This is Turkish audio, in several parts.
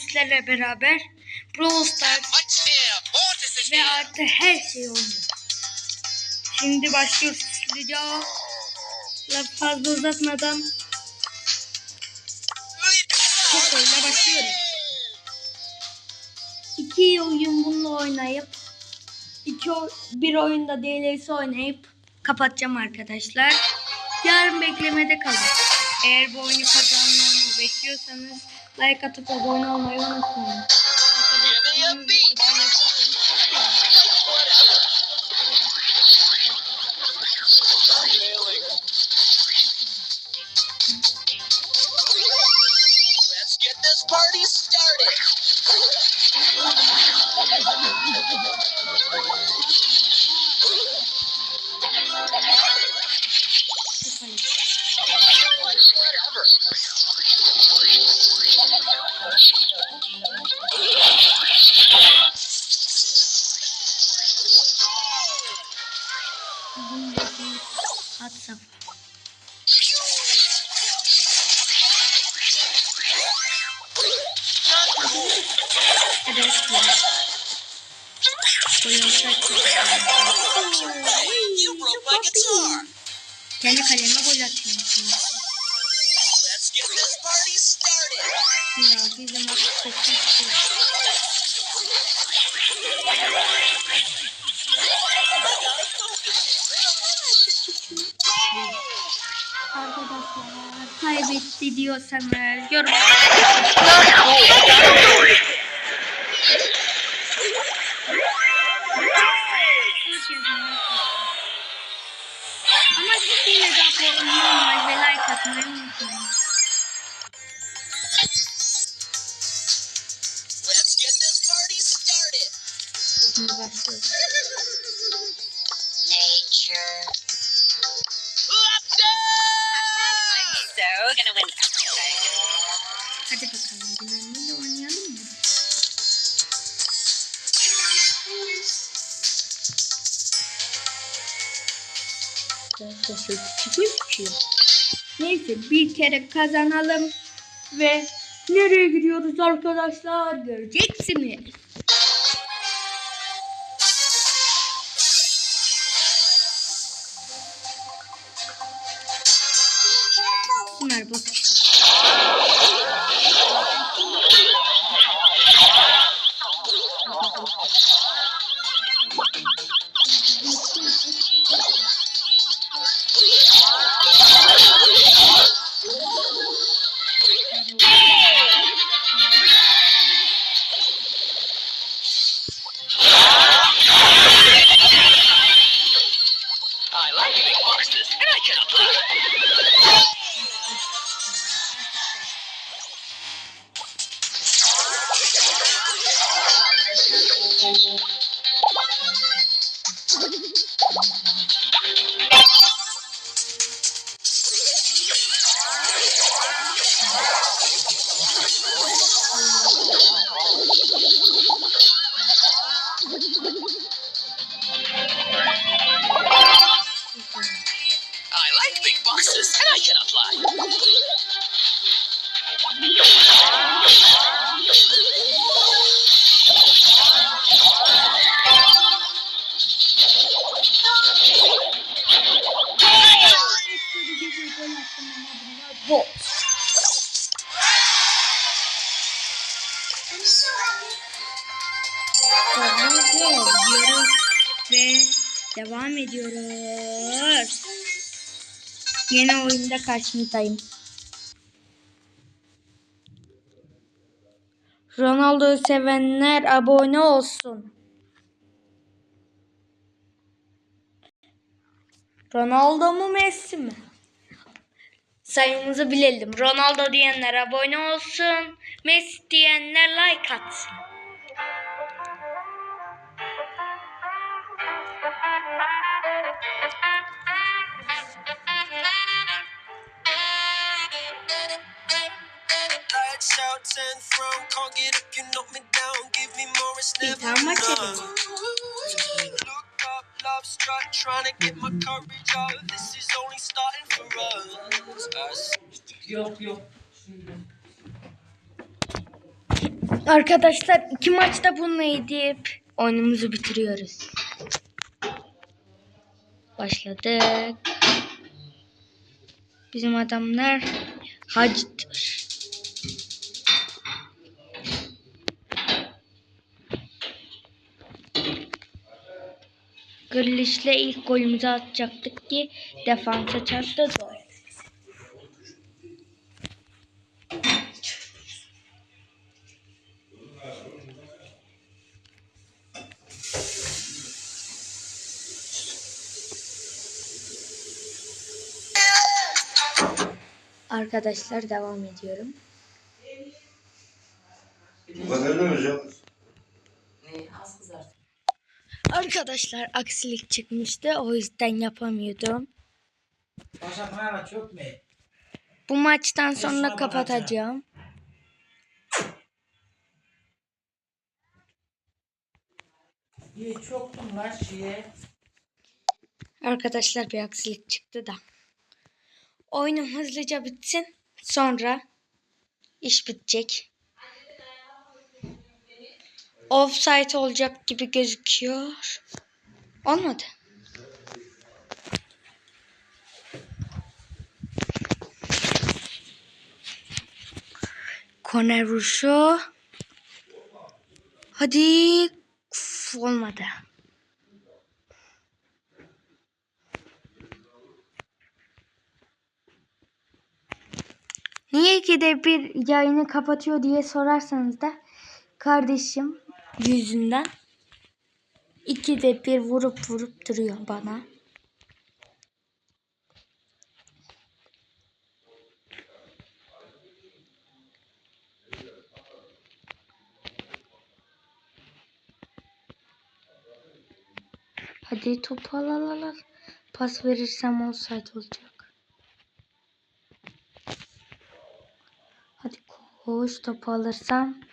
sizlerle beraber Brawl Stars ve artı her şey oynuyor. Şimdi başlıyoruz hızlıca. Laf fazla uzatmadan oyuna başlıyoruz. İki oyun bununla oynayıp iki bir oyunda DLS oynayıp kapatacağım arkadaşlar. Yarın beklemede kalın. Eğer bu oyunu kazanmamı bekliyorsanız like atıp abone olmayı unutmayın. Bundaki atsam. Evet. Koyulacak. Şey. Kendi kaleme gol atıyorsun. Ya bizim artık 8 kaybetti diyorsanız yorum. Ama siz yine de abone ve like atmayı unutmayın. Gonna win. Hadi bakalım dinlenmeyle oynayalım mı? Arkadaşlar gözüküyor. Neyse bir kere kazanalım ve nereye gidiyoruz arkadaşlar göreceksiniz. Bu. diyoruz ve devam ediyoruz. Yeni oyunda karşınızdayım. Ronaldo'yu sevenler abone olsun. Ronaldo mu Messi mi? Sayımızı bilelim. Ronaldo diyenler abone olsun. Messi diyenler like atsın. Out, ten throne, up, love struck, trying to get my courage up. This is only starting for us. Yok yok. Arkadaşlar iki maçta bununla edip oyunumuzu bitiriyoruz. Başladık. Bizim adamlar hacdır. Grealish'le ilk golümüzü atacaktık ki defansa çarptı gol. Arkadaşlar devam ediyorum. Bu kadar ne hocam? Arkadaşlar aksilik çıkmıştı o yüzden yapamıyordum. Başak hala çok mu? Bu maçtan sonra kapatacağım. İyi çoktum lan şeye. Arkadaşlar bir aksilik çıktı da. Oyunum hızlıca bitsin. Sonra iş bitecek. Offside olacak gibi gözüküyor. Olmadı. Korner vuruşu. Hadi. Uf, olmadı. Niye ki de bir yayını kapatıyor diye sorarsanız da kardeşim yüzünden iki de bir vurup vurup duruyor bana. Hadi topu al al al, al. Pas verirsem olsaydı olacak. Hadi koş topu alırsam.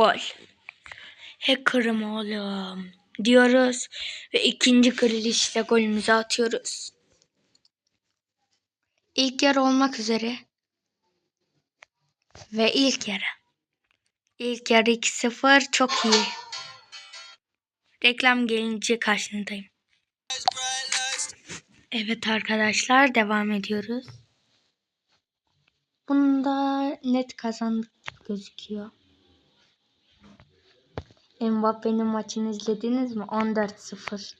Gol. Hacker'ım oğlum diyoruz ve ikinci kırılışta golümüzü atıyoruz. İlk yarı olmak üzere ve ilk yarı. İlk yarı 2-0 çok iyi. Reklam gelince karşınızdayım. Evet arkadaşlar devam ediyoruz. Bunda net kazandık gözüküyor. Mbappe'nin maçını izlediniz mi? 14-0.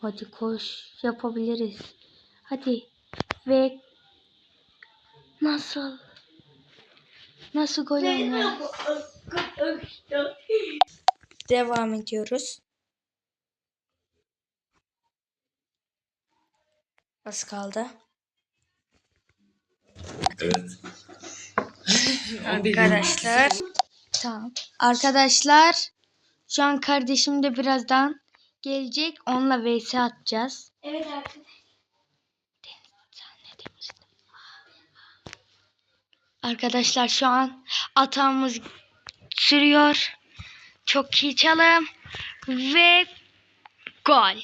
Hadi koş yapabiliriz. Hadi ve nasıl nasıl gol olmaz? Devam ediyoruz. Az kaldı. Evet. Arkadaşlar. Tamam. Arkadaşlar şu an kardeşim de birazdan gelecek. Onunla vs atacağız. Evet arkadaşlar. Arkadaşlar şu an atağımız sürüyor. Çok iyi çalım. Ve gol.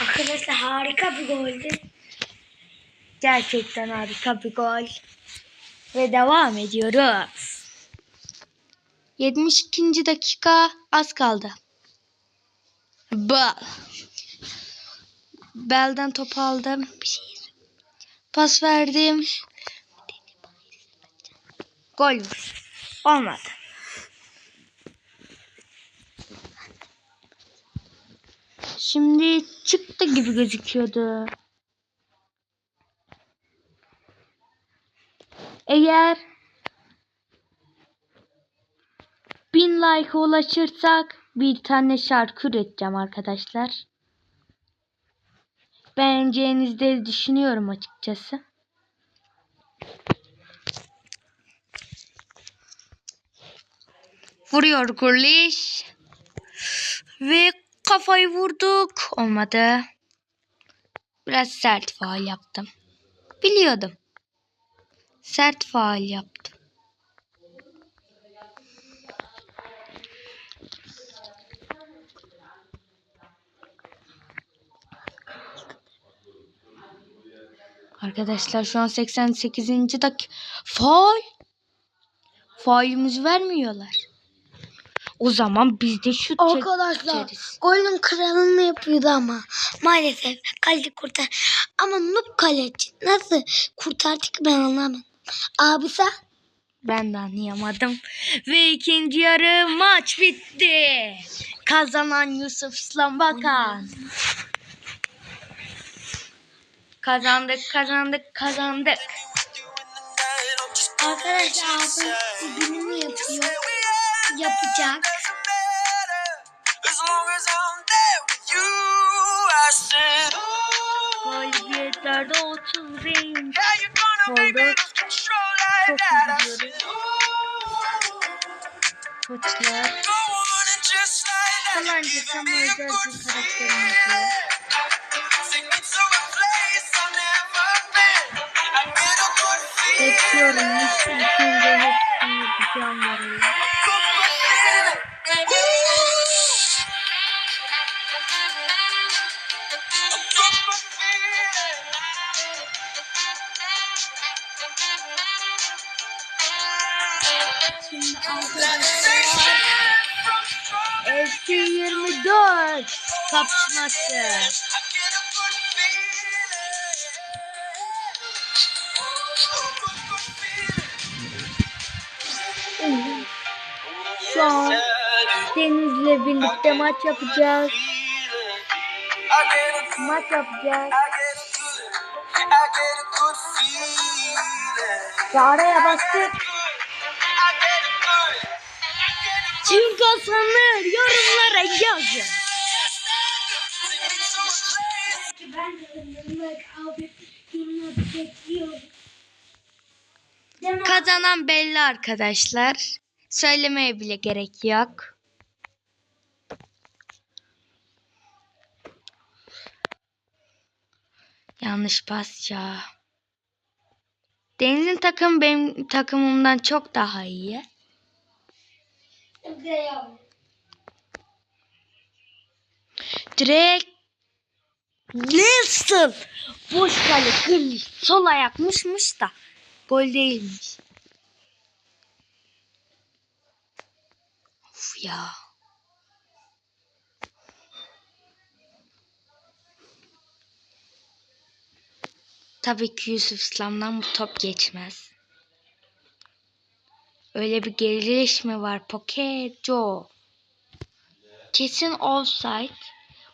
Arkadaşlar harika bir goldü. Gerçekten harika bir gol. Ve devam ediyoruz. 72. dakika az kaldı. Bal. Belden top aldım. Pas verdim. Gol. Olmadı. Şimdi çıktı gibi gözüküyordu. Eğer bin like ulaşırsak bir tane şarkı üreteceğim arkadaşlar. Beğeneceğinizi düşünüyorum açıkçası. Vuruyor Kurliş. Ve kafayı vurduk. Olmadı. Biraz sert faal yaptım. Biliyordum. Sert faal yaptı. Arkadaşlar şu an 88. dakika. Faul. Faulümüzü vermiyorlar. O zaman biz de şut Arkadaşlar çekeriz. golün kralını yapıyordu ama maalesef kaleci kurtar. Ama noob kaleci nasıl kurtardık ben anlamadım. Abi sen Ben de anlayamadım. Ve ikinci yarı maç bitti. Kazanan Yusuf İslam Bakan. Kazandık, kazandık, kazandık. arkadaşlar abim gününü yapıyor. Yapacak. Galibiyetlerde 30 range. How Çok. Ooh, Koçlar. Falanca tam özel bir karakterim yapıyor. Take me to a place I've never been. Şimdi arkadaşlar FC 24 kapışması. Şu an Deniz'le birlikte maç yapacağız. Maç yapacağız. I get Kim kazanır? Yorumlara yazın. Ben? Kazanan belli arkadaşlar. Söylemeye bile gerek yok. Yanlış pas ya. Deniz'in takım benim takımımdan çok daha iyi. Direkt Nelson boş kale kırmış. Sol ayakmışmış da gol değilmiş. Of ya. Tabii ki Yusuf İslam'dan bu top geçmez. Öyle bir geriliş mi var Pocket Joe? Kesin offside.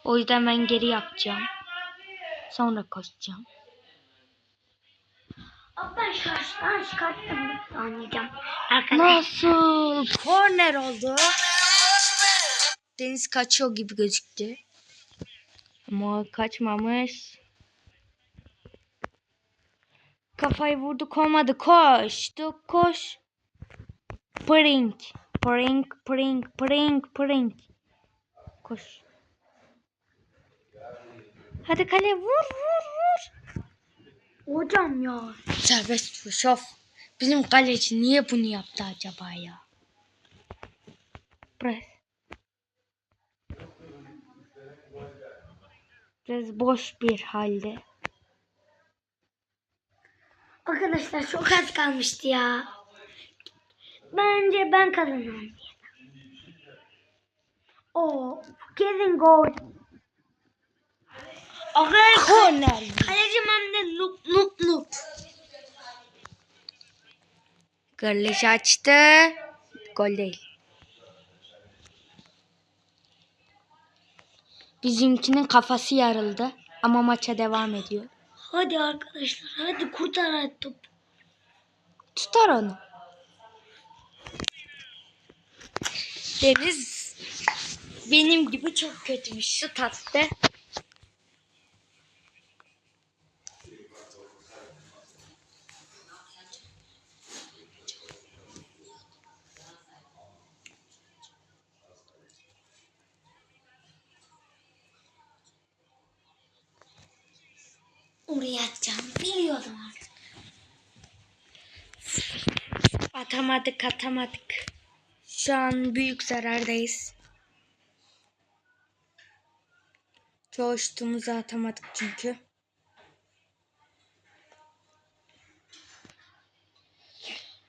O yüzden ben geri yapacağım. Sonra koşacağım. Ben şarjdan çıkarttım. Anlayacağım. Arkadaşlar. Nasıl? Korner oldu. Deniz kaçıyor gibi gözüktü. Ama kaçmamış. Kafayı vurduk olmadı. Koştu koş. Pring. Pring pring pring pring. Koş. Hadi kale vur vur vur. Hocam ya. Serbest vuruş of. Bizim kaleci niye bunu yaptı acaba ya? Pres. Biraz boş bir halde. Arkadaşlar çok az kalmıştı ya. Bence ben kazanırım. O Kevin gol. Arkadaşlar Korner. hem de noob noob noob. Garliş açtı. Gol değil. Bizimkinin kafası yarıldı. Ama maça devam ediyor. Hadi arkadaşlar hadi kurtar hadi top. Tutar onu. Deniz benim gibi çok kötümüş şu tatta. Oraya atacağım biliyordum artık. Atamadık atamadık. Şu an büyük zarardayız. Çoğu şutumuzu atamadık çünkü.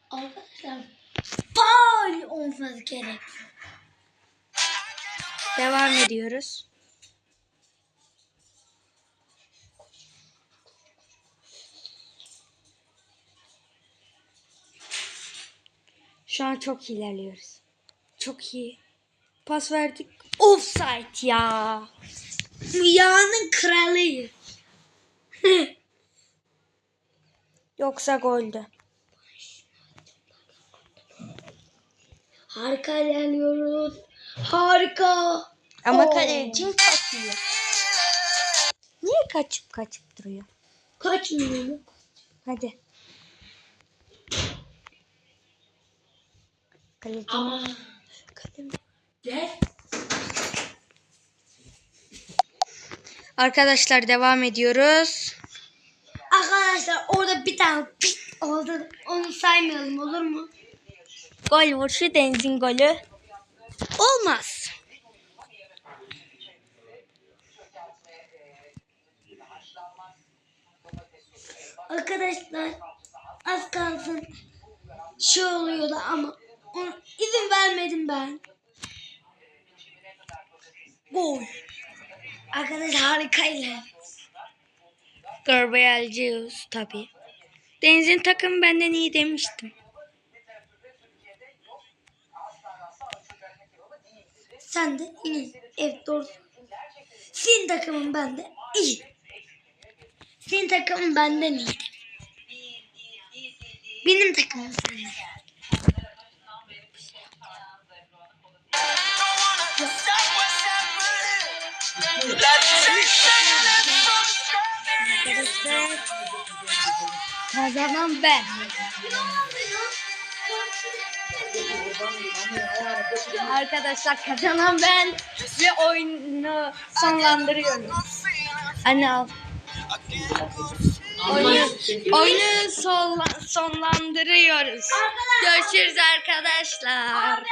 Arkadaşlar faul olması gerek. Devam ediyoruz. Şu an çok ilerliyoruz. Çok iyi. Pas verdik. Offside ya. Rüyanın kralıyız. Yoksa goldü. Harika ilerliyoruz. Harika. Ama Oo. kalecin kaçıyor. Niye kaçıp kaçıp duruyor? Kaçmıyor mu? Hadi. Kalecin. Ama. Gel. Arkadaşlar devam ediyoruz. Arkadaşlar orada bir tane pik oldu. Onu saymayalım olur mu? Gol vuruşu Deniz'in golü. Olmaz. Arkadaşlar az kalsın şey oluyordu ama izin vermedim ben. Gol. Arkadaşlar harikayla. Gabrielcius tabi. Deniz'in takımı benden iyi demiştim. Sen de iyi. Evet doğru. Senin takımın bende iyi. Senin takımın benden iyi. Benim takımım senden. Kazanan ben. Arkadaşlar kazanan ben ve oyunu sonlandırıyorum. Anne al. Oyunu, oyunu sonla- sonlandırıyoruz. Görüşürüz arkadaşlar.